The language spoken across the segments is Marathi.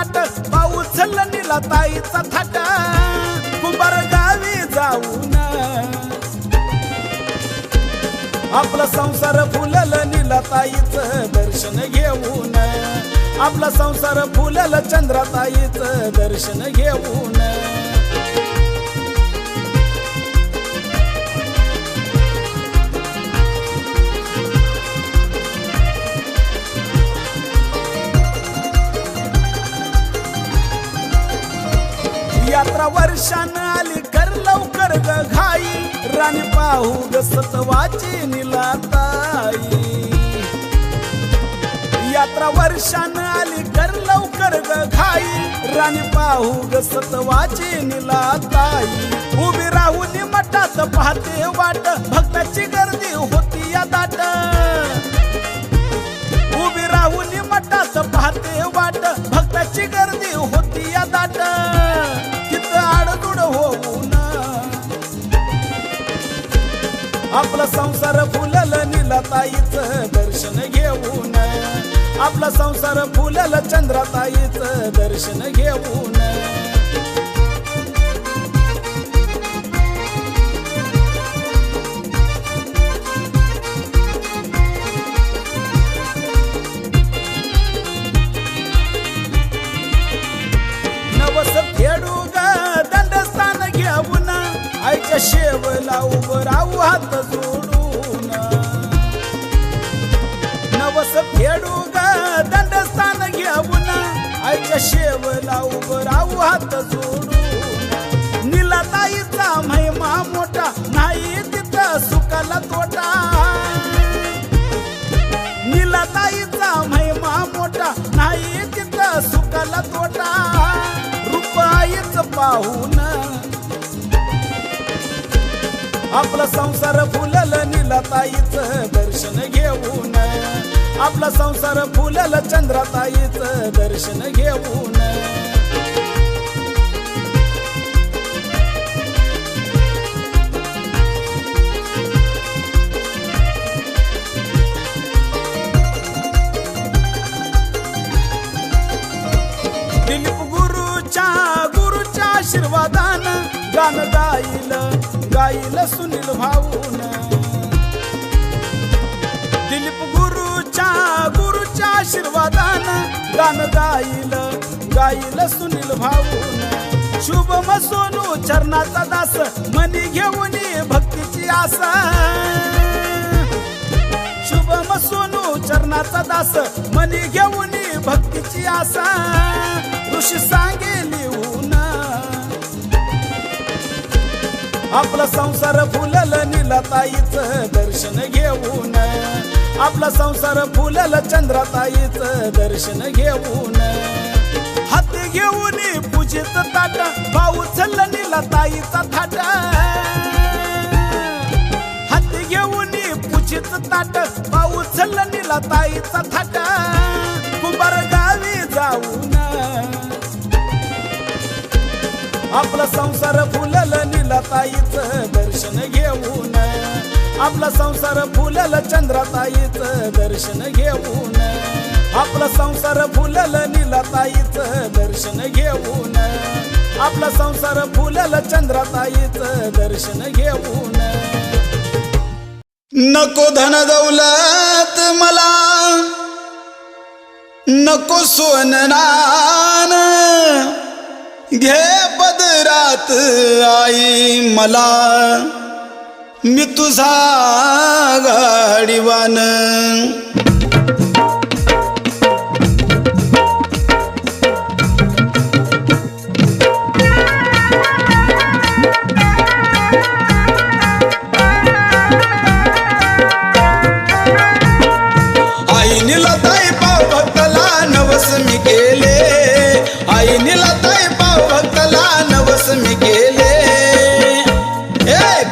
पुशीच पाऊस निला ताईचा थाट. कुंभार गावी जाऊन. आपला संसार फुलल निलाताईचं दर्शन घेऊन. आपला संसार फुलल चंद्राताईच दर्शन घेऊन. वर्षानं आली कर लवकर ग घाई. राणी पाहू ग सतवाची निलाताई. यात्रा वर्षानं आली कर लवकर ग घाई. राणी पाहू ग सतवाची निलाताई. उभी राहून मठात पाहते वाट. आपला संसार फुलल निलाताईच दर्शन घेऊन. आपला संसार फुलल चंद्राताईच दर्शन घेऊन. शेवला उभं राहू हात जोडून. नवस फेडू ग दंडस्थान घेऊन. आईच्या शेवला उभं राहू हात जोडून. निलाताईचा महिमा मोठा नाही तिथं सुखाला तोटा. निलाताईचा महिमा मोठा नाही तिथं सुखाला तोटा. रुपाईच पाहून आपला संसार फुलल नीलाताईच दर्शन घेऊन. आपला संसार फुलल चंद्राताईच दर्शन घेऊन. दिलीप गुरुच्या गुरुच्या आशीर्वादान गाणं गाईल गाईल सुनील भाऊन. दिलीप गुरुच्या गुरुच्या आशीर्वादान गाण गाईल गाईल सुनील भाऊन. शुभम सोनू चरणाचा दास मनी घेऊन भक्तीची आसा. शुभम सोनू चरणाचा दास मनी घेऊन भक्तीची आसा. ऋषी सांगेली आपला संसार फुलल निलाताईच दर्शन घेऊन. आपला संसार फुलल चंद्राताईच दर्शन घेऊन. हाती घेऊन पूजित ताट भाऊ चल निलाताईचा थाट. हाती घेऊन पूजित ताट भाऊ चल निलाताईचा थाट. कुंभार गावी जाऊन. आपला संसार फुलल ताईचं दर्शन घेऊन. आपला संसार फुलल चंद्राताईचं दर्शन घेऊन. आपला संसार फुलल निला दर्शन घेऊन. आपला संसार फुलल चंद्राताईचं दर्शन घेऊन. नको धन दौलत मला. नको सोननान घे बदरात आई मला. मी तुझा गाडीवान.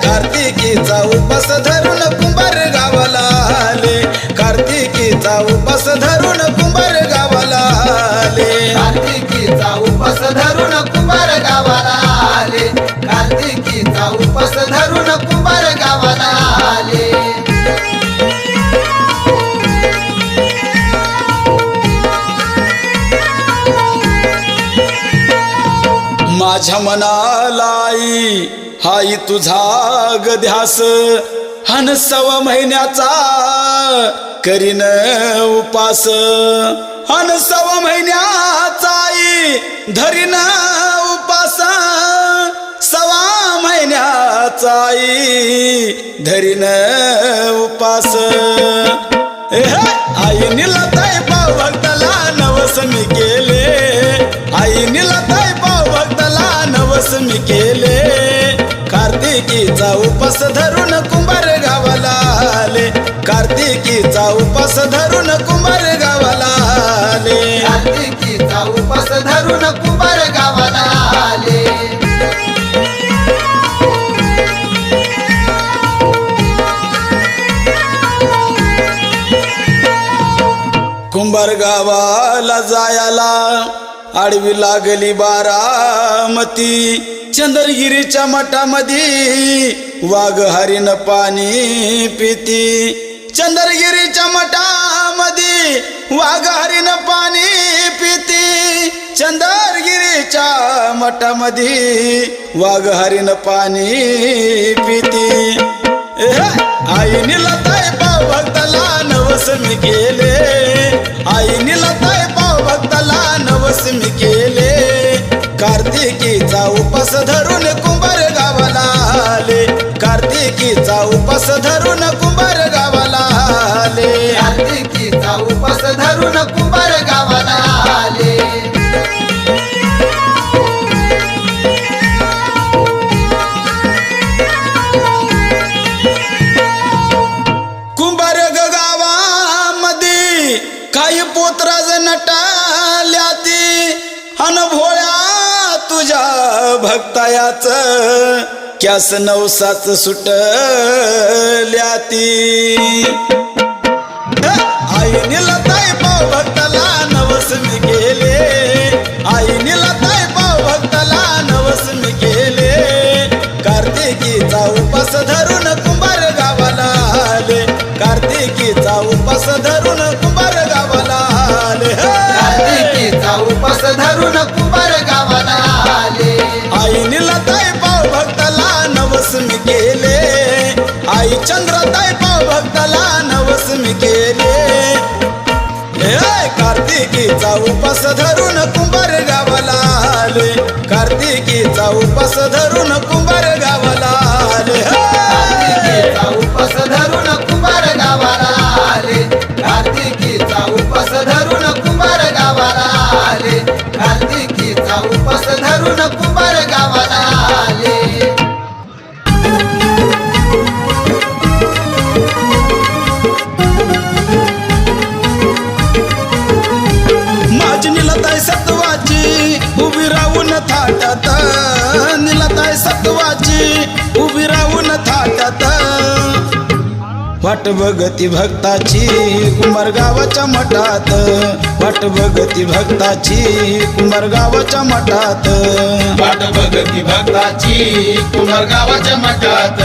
कार्तिकीचा उपास धरून कुंभार गावाला आले. कार्तिकीचा उपास धरून कुंभार गावाला आले. कार्तिकीचा उपास धरून कुंभार गावाला आले. कार्तिकीचा उपास धरून कुंभार गावाला आले. माझ्या मनालाई हाई तुझा गध्यास हन सव महिन्याचा करीन उपास. हन सव महिन्याचाई धरीन उपास. सवा महिन्याचाई धरीन उपास. आई निलताय पाव भक्तला नवसमी उपास धरून कुंभार गावाला आले. कार्तिकीचा उपास धरून कुंभार गावाला आले. कार्तिकीचा उपास धरून कुंभार गावाला आले. कुंभार गावाला जायाला आडवी लागली बारामती. चंद्रगिरीच्या मठामध्ये वाघ हरिण पाणी पिती. चंद्रगिरीच्या मठामध्ये वाघ हरिण पाणी पिती. चंद्रगिरीच्या मठामध्ये वाघ हरिण पाणी पिती. एहे, आई निलताय पाव भक्ताला नवस मी केले. आई निलताय पाव भक्ताला नवस मी केले. कार्तिकीचा उपास धरून कुंभार गावाला आले. कार्तिकीचा उपास धरून कुंभार गावाला आले. कुंभार ग गावामध्ये काही पोतराज नटाल्या ती अन भोळ्या तुझ्या भक्तायाच कॅस नवसाच सुटल्या ती. आईने लताई पाव भक्ताला नवस गेले आईने लताय पाव भक्ताला नवस गेले कार्तिकीचा उपास धरून कुंभार गावाला आले. कार्तिकीचा उपास धरून कुंभार गावाला आले. कार्तिकीचा उपास धरून कुंभार गावाला आई पाव भक्ताला नवस मी केले. कार्तिकीचा उपास धरून कुंभार गावाला आले. कार्तिकीचा उपास धरून कुंभार गावाला आले. कार्तिकीचा उपास धरून कुंभार गावाला आले. कार्तिकीचा उपास धरून कुंभार गावाला आले. कार्तिकीचा उपास धरून कुंभार गावाला थाट्यात. थाटात निलताय सत्वाची उभी राहून थाट्यात. वाट बगती भक्ताची कुंभार गावाच्या मठात. वाट बगती भक्ताची कुंभार गावाच्या मठात. वाट बघती भक्ताची कुमार गावाच्या मठात.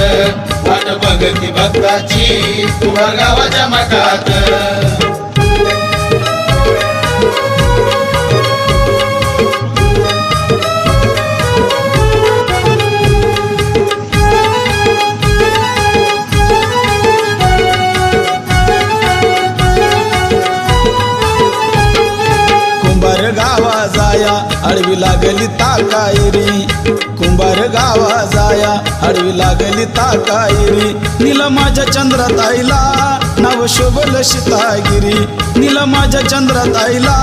वाट बघती भक्ताची कुमार गावाच्या मठात. ताकायरी कुंभार गावा जाया हडवी लागली ताकायरी. निला माझ्या चंद्रताईला नाव शोभल लशितागिरी निला माझ्या चंद्रताईला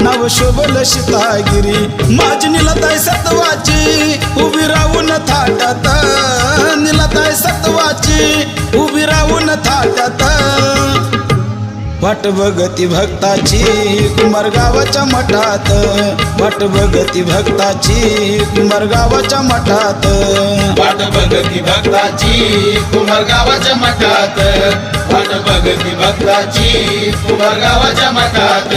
नाव शोभल सीतागिरी. माझी निलताई सत्वाची उभी राहून थाटात. निलताई सत्वाची उभी राहून थाटात. वाट बगती भक्ताची कुंभार गावाच्या मठात. वाट बगती भक्ताची कुंभार गावाच्या मठात. वाट बघती भक्ताची कुमार गावाच्या मठात. वाट बघती भक्ताची कुमार गावाच्या मठात.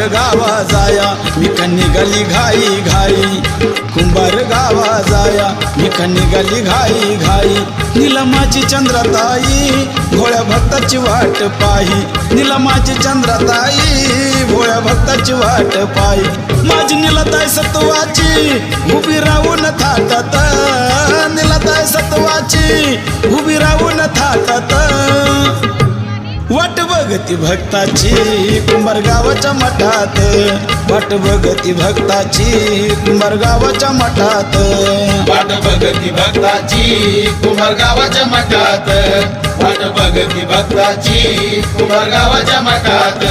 कुंभार गावा जाया मी का निघाली घाई घाई. कुंभार गावा जाया मी का निघाली घाई घाई. निलमाची चंद्रताई भोळ्या भक्ताची वाट पाही. निलमाची चंद्रताई भोळ्या भक्ताची वाट पाही. माझी निलताई सत्वाची उभी राहून थाटत. निलताई सत्वाची उभी राहून था भगती भक्ताची कुंभारगावाच्या मठात. वाट भगती भक्ताची कुंभारगावाच्या मठात. वाट भगती भक्ताची कुमार मठात. वाट भगती भक्ताची कुमार मठात.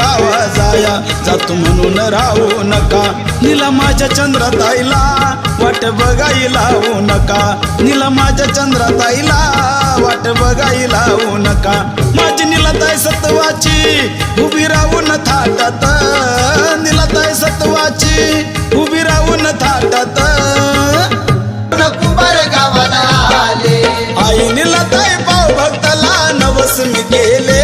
गावा जाया जातो म्हणून राहू नका. निला माझ्या चंद्रताईला. वाट बघाई लावू नका. निला माझ्या चंद्रताईला. वाट बघाई लावू नका. माझी निलाताई सत्वाची. उभी राहून थाटत. निलाताई सत्वाची. उभी राहून थाटत. आई निलताई पाव भक्ताला नवस मी केले.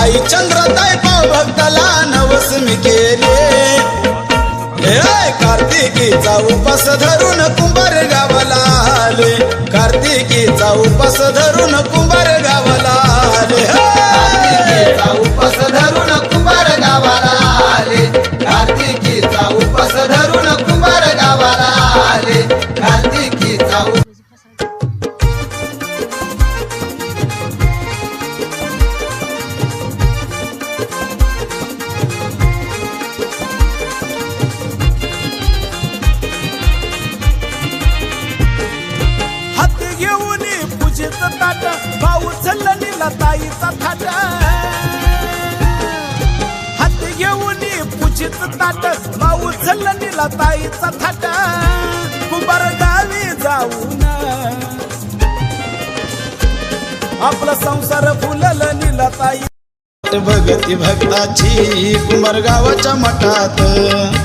आई चंद्रताई भक्ताला नवस मी केले. कार्तिकीचा उपास धरून कुंभार गावाला आले. कार्तिकीचा उपास धरून थाट हात घेऊन पूजेच ताट भाऊ निला ताईचा थाट. कुंभार गावी जाऊन. आपला संसार फुलल निला ताई. भगती भक्ताची कुंभार गावाच्या मठात.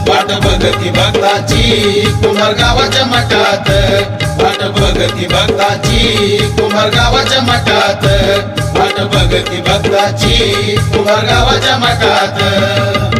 वाट बघती भक्ताची कुमार गावाच्या मठात. वाट बघती भक्ताची कुमार गावाच्या मठात. वाट बघती भक्ताची. कुमार गावाच्या मठात.